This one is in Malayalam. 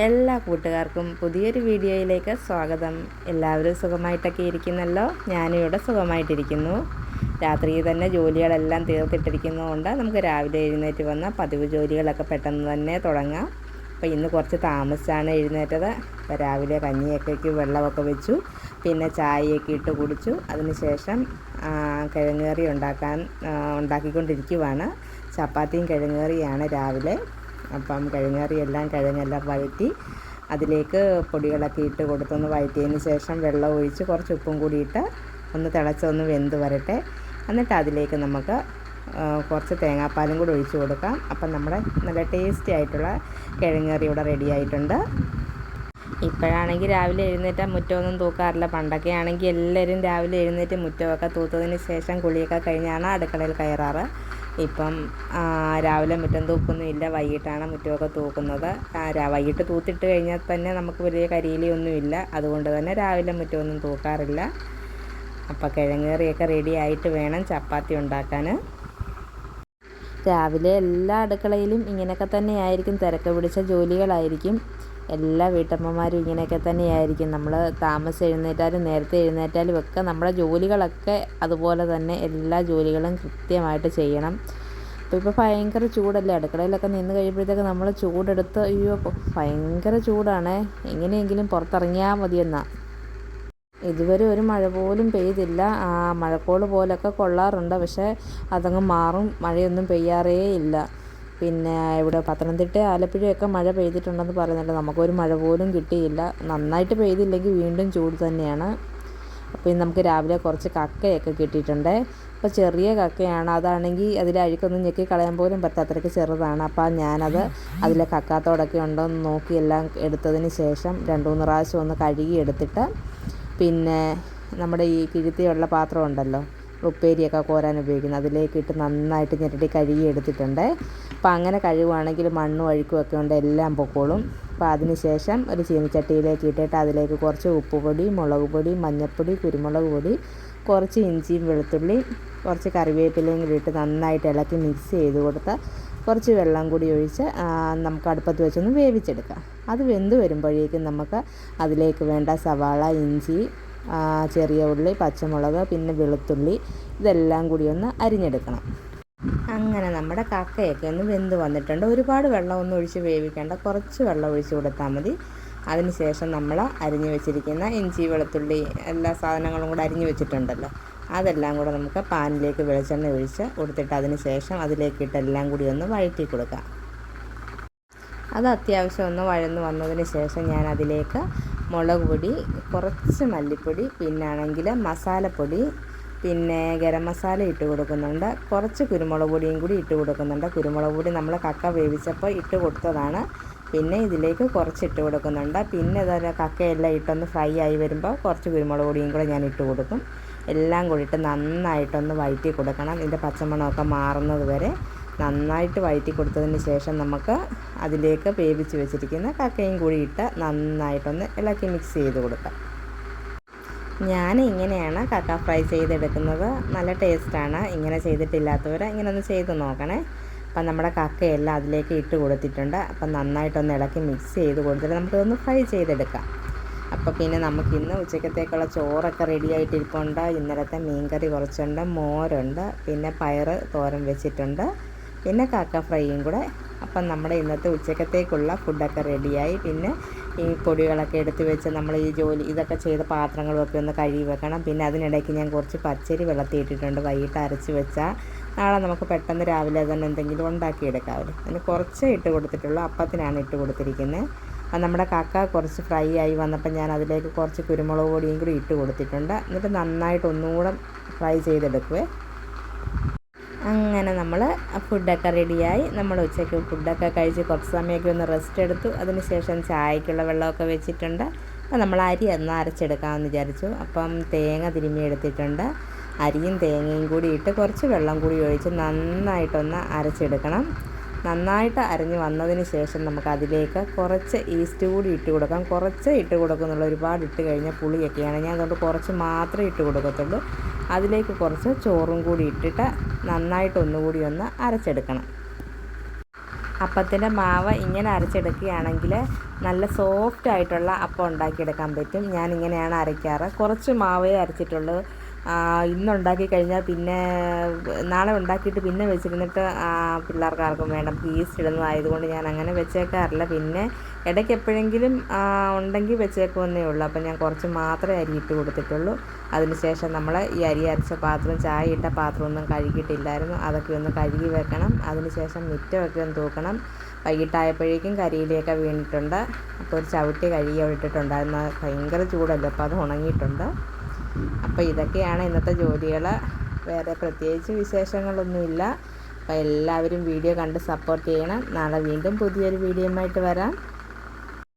എല്ലാ കൂട്ടുകാർക്കും പുതിയൊരു വീഡിയോയിലേക്ക് സ്വാഗതം. എല്ലാവരും സുഖമായിട്ടൊക്കെ ഇരിക്കുന്നല്ലോ? ഞാനും ഇവിടെ സുഖമായിട്ടിരിക്കുന്നു. രാത്രി തന്നെ ജോലികളെല്ലാം തീർത്തിട്ടിരിക്കുന്നതുകൊണ്ട് നമുക്ക് രാവിലെ എഴുന്നേറ്റ് വന്ന പതിവ് ജോലികളൊക്കെ പെട്ടെന്ന് തന്നെ തുടങ്ങാം. അപ്പോൾ ഇന്ന് കുറച്ച് താമസിച്ചാണ് എഴുന്നേറ്റത്. അപ്പോൾ രാവിലെ കഞ്ഞിയൊക്കെ വെള്ളമൊക്കെ വെച്ചു. പിന്നെ ചായയൊക്കെ ഇട്ട് കുടിച്ചു. അതിനുശേഷം കിഴങ്ങേറി ഉണ്ടാക്കാൻ ഉണ്ടാക്കിക്കൊണ്ടിരിക്കുവാണ്. ചപ്പാത്തിയും കിഴങ്ങേറിയാണ് രാവിലെ. അപ്പം കിഴങ്ങറി എല്ലാം കിഴങ്ങെല്ലാം വഴറ്റി അതിലേക്ക് പൊടികളൊക്കെ ഇട്ട് കൊടുത്തൊന്ന് വഴറ്റിയതിന് ശേഷം വെള്ളം ഒഴിച്ച് കുറച്ച് ഉപ്പും കൂടി ഇട്ട് ഒന്ന് തിളച്ചൊന്ന് വെന്ത് വരട്ടെ. എന്നിട്ട് അതിലേക്ക് നമുക്ക് കുറച്ച് തേങ്ങാപ്പാലും കൂടി ഒഴിച്ച് കൊടുക്കാം. അപ്പം നമ്മുടെ നല്ല ടേസ്റ്റി ആയിട്ടുള്ള കിഴങ്ങറി ഇവിടെ റെഡി ആയിട്ടുണ്ട്. ഇപ്പോഴാണെങ്കിൽ രാവിലെ എഴുന്നേറ്റാൽ മുറ്റമൊന്നും തൂക്കാറില്ല. പണ്ടൊക്കെ ആണെങ്കിൽ എല്ലാവരും രാവിലെ എഴുന്നേറ്റ് മുറ്റമൊക്കെ തൂത്തതിന് ശേഷം കുളിയൊക്കെ കഴിഞ്ഞാണ് അടുക്കളയിൽ കയറാറ്. ഇപ്പം രാവിലെ മുറ്റം തൂക്കൊന്നും ഇല്ല വൈകിട്ടാണ് മുറ്റമൊക്കെ തൂക്കുന്നത്. വൈകിട്ട് തൂത്തിട്ട് കഴിഞ്ഞാൽ തന്നെ നമുക്ക് വലിയ കരിയിലൊന്നും ഇല്ല അതുകൊണ്ട് തന്നെ രാവിലെ മുറ്റമൊന്നും തൂക്കാറില്ല. അപ്പം കിഴങ്ങേറിയൊക്കെ റെഡി ആയിട്ട് വേണം ചപ്പാത്തി ഉണ്ടാക്കാൻ. രാവിലെ എല്ലാ അടുക്കളയിലും ഇങ്ങനെയൊക്കെ തന്നെയായിരിക്കും. തിരക്ക് പിടിച്ച ജോലികളായിരിക്കും. എല്ലാ വീട്ടമ്മമാരും ഇങ്ങനെയൊക്കെ തന്നെയായിരിക്കും. നമ്മൾ താമസം എഴുന്നേറ്റാലും നേരത്തെ എഴുന്നേറ്റാലും ഒക്കെ നമ്മുടെ ജോലികളൊക്കെ അതുപോലെ തന്നെ എല്ലാ ജോലികളും കൃത്യമായിട്ട് ചെയ്യണം. അപ്പോൾ ഇപ്പോൾ ഭയങ്കര ചൂടല്ലേ? അടുക്കളയിലൊക്കെ നിന്ന് കഴിയുമ്പോഴത്തേക്ക് നമ്മൾ ചൂടെടുത്ത് അയ്യോ ഭയങ്കര ചൂടാണ്. എങ്ങനെയെങ്കിലും പുറത്തിറങ്ങിയാൽ മതിയെന്നാ. ഇതുവരെ ഒരു മഴ പോലും പെയ്തില്ല. ആ മഴക്കോൾ പോലൊക്കെ കൊള്ളാറുണ്ട്. പക്ഷേ അതങ്ങ് മാറും. മഴയൊന്നും പെയ്യാറേ ഇല്ല. പിന്നെ ഇവിടെ പത്തനംതിട്ട ആലപ്പുഴയൊക്കെ മഴ പെയ്തിട്ടുണ്ടെന്ന് പറയുന്നുണ്ട്. നമുക്കൊരു മഴ പോലും കിട്ടിയില്ല. നന്നായിട്ട് പെയ്തില്ലെങ്കിൽ വീണ്ടും ചൂട് തന്നെയാണ്. അപ്പോൾ നമുക്ക് രാവിലെ കുറച്ച് കക്കയൊക്കെ കിട്ടിയിട്ടുണ്ട്. അപ്പോൾ ചെറിയ കക്കയാണ്. അതാണെങ്കിൽ അതിലെ അഴുക്കൊന്നും ഞെക്കി കളയാൻ പോലും പറ്റാത്തരക്ക് ചെറുതാണ്. അപ്പോൾ ഞാനത് അതിലെ കക്കാത്തോടൊക്കെ ഉണ്ടോ എന്ന് നോക്കി എല്ലാം എടുത്തതിന് ശേഷം രണ്ട് മൂന്ന് പ്രാവശ്യം ഒന്ന് കഴുകി എടുത്തിട്ട് പിന്നെ നമ്മുടെ ഈ കിഴുത്തിയുള്ള പാത്രം ഉണ്ടല്ലോ ഉപ്പേരിയൊക്കെ കോരാൻ ഉപയോഗിക്കുന്നത്. അതിലേക്ക് ഇട്ട് നന്നായിട്ട് ഞെരടി കഴുകി എടുത്തിട്ടുണ്ട്. അപ്പോൾ അങ്ങനെ കഴുകുവാണെങ്കിൽ മണ്ണും അഴുക്കും ഒക്കെ ഉണ്ട് എല്ലാം പൊക്കോളും. അപ്പോൾ അതിന് ശേഷം ഒരു ചീനിച്ചട്ടിയിലേക്ക് ഇട്ടിട്ട് അതിലേക്ക് കുറച്ച് ഉപ്പുപൊടി മുളക് പൊടി മഞ്ഞൾപ്പൊടി കുരുമുളക് പൊടി കുറച്ച് ഇഞ്ചിയും വെളുത്തുള്ളിയും കുറച്ച് കറിവേപ്പിലയും കൂടി ഇട്ട് നന്നായിട്ട് ഇളക്കി മിക്സ് ചെയ്ത് കൊടുത്ത് കുറച്ച് വെള്ളം കൂടി ഒഴിച്ച് നമുക്ക് അടുപ്പത്ത് വെച്ചൊന്ന് വേവിച്ചെടുക്കാം. അത് വെന്ത് വരുമ്പോഴേക്കും നമുക്ക് അതിലേക്ക് വേണ്ട സവാള ഇഞ്ചി ചെറിയ ഉള്ളി പച്ചമുളക് പിന്നെ വെളുത്തുള്ളി ഇതെല്ലാം കൂടി ഒന്ന് അരിഞ്ഞെടുക്കണം. അങ്ങനെ നമ്മുടെ കക്കയൊക്കെ ഒന്ന് വെന്ത് വന്നിട്ടുണ്ട്. ഒരുപാട് വെള്ളമൊന്നും ഒഴിച്ച് വേവിക്കേണ്ട. കുറച്ച് വെള്ളം ഒഴിച്ച് കൊടുത്താൽ മതി. അതിനുശേഷം നമ്മൾ അരിഞ്ഞു വെച്ചിരിക്കുന്ന ഇഞ്ചി വെളുത്തുള്ളി എല്ലാ സാധനങ്ങളും കൂടെ അരിഞ്ഞു വെച്ചിട്ടുണ്ടല്ലോ. അതെല്ലാം കൂടെ നമുക്ക് പാനിലേക്ക് വെളിച്ചെണ്ണ ഒഴിച്ച് കൊടുത്തിട്ട് അതിന് ശേഷം അതിലേക്കിട്ട് എല്ലാം കൂടി ഒന്ന് വഴറ്റി കൊടുക്കാം. അത് അത്യാവശ്യം ഒന്ന് വഴന്ന് വന്നതിന് ശേഷം ഞാൻ അതിലേക്ക് മുളക് പൊടി കുറച്ച് മല്ലിപ്പൊടി പിന്നാണെങ്കിൽ മസാലപ്പൊടി പിന്നെ ഗരം മസാല ഇട്ട് കൊടുക്കുന്നുണ്ട്. കുറച്ച് കുരുമുളക് പൊടിയും കൂടി ഇട്ട് കൊടുക്കുന്നുണ്ട്. കുരുമുളക് പൊടി നമ്മൾ കക്ക വേവിച്ചപ്പോൾ ഇട്ട് കൊടുത്തതാണ്. പിന്നെ ഇതിലേക്ക് കുറച്ച് ഇട്ട് കൊടുക്കുന്നുണ്ട്. പിന്നെ ഇതൊരു കക്കയെല്ലാം ഇട്ടൊന്ന് ഫ്രൈ ആയി വരുമ്പോൾ കുറച്ച് കുരുമുളക് പൊടിയും കൂടെ ഞാൻ ഇട്ട് കൊടുക്കും. എല്ലാം കൂടിയിട്ട് നന്നായിട്ടൊന്ന് വഴറ്റി കൊടുക്കണം. ഇതിന്റെ പച്ചമണമൊക്കെ മാറുന്നത് വരെ നന്നായിട്ട് വഴറ്റി കൊടുത്തതിന് ശേഷം നമുക്ക് അതിലേക്ക് വേവിച്ച് വെച്ചിരിക്കുന്ന കക്കയും കൂടി ഇട്ട് നന്നായിട്ടൊന്ന് ഇളക്കി മിക്സ് ചെയ്ത് കൊടുക്കാം. ഞാൻ ഇങ്ങനെയാണ് കക്ക ഫ്രൈ ചെയ്തെടുക്കുന്നത്. നല്ല ടേസ്റ്റാണ്. ഇങ്ങനെ ചെയ്തിട്ടില്ലാത്തവർ ഇങ്ങനെ ഒന്ന് ചെയ്ത് നോക്കണേ. അപ്പം നമ്മുടെ കക്കയെല്ലാം അതിലേക്ക് ഇട്ട് കൊടുത്തിട്ടുണ്ട്. അപ്പം നന്നായിട്ടൊന്ന് ഇളക്കി മിക്സ് ചെയ്ത് കൊടുത്തിട്ട് നമുക്കിതൊന്ന് ഫ്രൈ ചെയ്തെടുക്കാം. അപ്പോൾ പിന്നെ നമുക്ക് ഇന്ന് ഉച്ചക്കത്തേക്കുള്ള ചോറൊക്കെ റെഡി ആയിട്ടിരിപ്പുണ്ട്. ഇന്നലത്തെ മീൻകറി കുറച്ചുണ്ട് മോരുണ്ട് പിന്നെ പയർ തോരൻ വെച്ചിട്ടുണ്ട്. പിന്നെ കാക്ക ഫ്രൈയും കൂടെ. അപ്പം നമ്മുടെ ഇന്നത്തെ ഉച്ചക്കത്തേക്കുള്ള ഫുഡൊക്കെ റെഡിയായി. പിന്നെ ഈ പൊടികളൊക്കെ എടുത്ത് വെച്ച് നമ്മൾ ഈ ജോലി ഇതൊക്കെ ചെയ്ത പാത്രങ്ങളൊക്കെ ഒന്ന് കഴുകി വെക്കണം. പിന്നെ അതിനിടയ്ക്ക് ഞാൻ കുറച്ച് പച്ചരി വെള്ളത്തിയിട്ടിട്ടുണ്ട്. വൈകിട്ട് അരച്ച് വെച്ചാൽ നാളെ നമുക്ക് പെട്ടെന്ന് രാവിലെ തന്നെ എന്തെങ്കിലും ഉണ്ടാക്കിയെടുക്കാമല്ലോ അതിന് കുറച്ച് ഇട്ട് കൊടുത്തിട്ടുള്ളൂ. അപ്പത്തിനാണ് ഇട്ട് കൊടുത്തിരിക്കുന്നത് അത് നമ്മുടെ കക്ക കുറച്ച് ഫ്രൈ ആയി വന്നപ്പോൾ ഞാൻ അതിലേക്ക് കുറച്ച് കുരുമുളക് പൊടിയും കൂടി ഇട്ട് കൊടുത്തിട്ടുണ്ട്. എന്നിട്ട് നന്നായിട്ട് ഒന്നുകൂടെ ഫ്രൈ ചെയ്തെടുക്കുവേ. അങ്ങനെ നമ്മൾ ഫുഡൊക്കെ റെഡിയായി നമ്മൾ ഉച്ചയ്ക്ക് ഫുഡൊക്കെ കഴിച്ച് കുറച്ച് സമയമൊക്കെ ഒന്ന് റെസ്റ്റ് എടുത്തു. അതിന് ശേഷം ചായക്കുള്ള വെള്ളമൊക്കെ വെച്ചിട്ടുണ്ട്. അപ്പോൾ നമ്മൾ അരി ഒന്ന് അരച്ചെടുക്കാമെന്ന് വിചാരിച്ചു. അപ്പം തേങ്ങ തിരുമ്മി എടുത്തിട്ടുണ്ട്. അരിയും തേങ്ങയും കൂടി ഇട്ട് കുറച്ച് വെള്ളം കൂടി ഒഴിച്ച് നന്നായിട്ടൊന്ന് അരച്ചെടുക്കണം. നന്നായിട്ട് അരഞ്ഞ് വന്നതിന് ശേഷം നമുക്ക് അതിലേക്ക് കുറച്ച് ഈസ്റ്റ് കൂടി ഇട്ട് കൊടുക്കാം. കുറച്ച് ഇട്ട് കൊടുക്കുന്നുള്ള. ഒരുപാട് ഇട്ട് കഴിഞ്ഞാൽ പുളിയൊക്കെയാണ്. ഞാൻ അതുകൊണ്ട് കുറച്ച് മാത്രമേ ഇട്ട് കൊടുക്കത്തുള്ളൂ. അതിലേക്ക് കുറച്ച് ചോറും കൂടി ഇട്ടിട്ട് നന്നായിട്ട് ഒന്നുകൂടി ഒന്ന് അരച്ചെടുക്കണം. അപ്പത്തിന്റെ മാവ് ഇങ്ങനെ അരച്ചെടുക്കുകയാണെങ്കിൽ നല്ല സോഫ്റ്റ് ആയിട്ടുള്ള അപ്പം ഉണ്ടാക്കിയെടുക്കാൻ പറ്റും. ഞാൻ ഇങ്ങനെയാണ് അരയ്ക്കാറ്. കുറച്ച് മാവേ അരച്ചിട്ടുള്ളൂ. ഇന്നുണ്ടാക്കി കഴിഞ്ഞാൽ പിന്നെ നാളെ ഉണ്ടാക്കിയിട്ട് പിന്നെ വെച്ചിരുന്നിട്ട് പിള്ളേർക്ക് ആർക്കും വേണ്ട ഈസ്റ്റ് ഇടുന്നതായതുകൊണ്ട് ഞാൻ അങ്ങനെ വെച്ചേക്കാറില്ല. പിന്നെ ഇടയ്ക്ക് എപ്പോഴെങ്കിലും ഉണ്ടെങ്കിൽ വെച്ചേക്കുമെന്നേ ഉള്ളൂ. അപ്പം ഞാൻ കുറച്ച് മാത്രമേ അരി ഇട്ട് കൊടുത്തിട്ടുള്ളൂ. അതിനുശേഷം നമ്മൾ ഈ അരി അരച്ച പാത്രം ചായ ഇട്ട പാത്രം ഒന്നും കഴുകിയിട്ടില്ലായിരുന്നു. അതൊക്കെ ഒന്ന് കഴുകി വെക്കണം. അതിനുശേഷം മുറ്റമൊക്കെ ഒന്ന് തൂക്കണം. വൈകിട്ടായപ്പോഴേക്കും കരിയിലൊക്കെ വീണിട്ടുണ്ട്. അപ്പോൾ ഒരു ചവിട്ടി കഴുകി ഇട്ടിട്ടുണ്ടായിരുന്നു. ഭയങ്കര ചൂടല്ലോ? അപ്പോൾ അത് ഉണങ്ങിയിട്ടുണ്ട്. അപ്പോൾ ഇതൊക്കെയാണ് ഇന്നത്തെ ജോലികൾ. വേറെ പ്രത്യേകിച്ച് വിശേഷങ്ങളൊന്നുമില്ല. അപ്പോൾ എല്ലാവരും വീഡിയോ കണ്ട് സപ്പോർട്ട് ചെയ്യണം. നാളെ വീണ്ടും പുതിയൊരു വീഡിയോയുമായിട്ട് വരാം.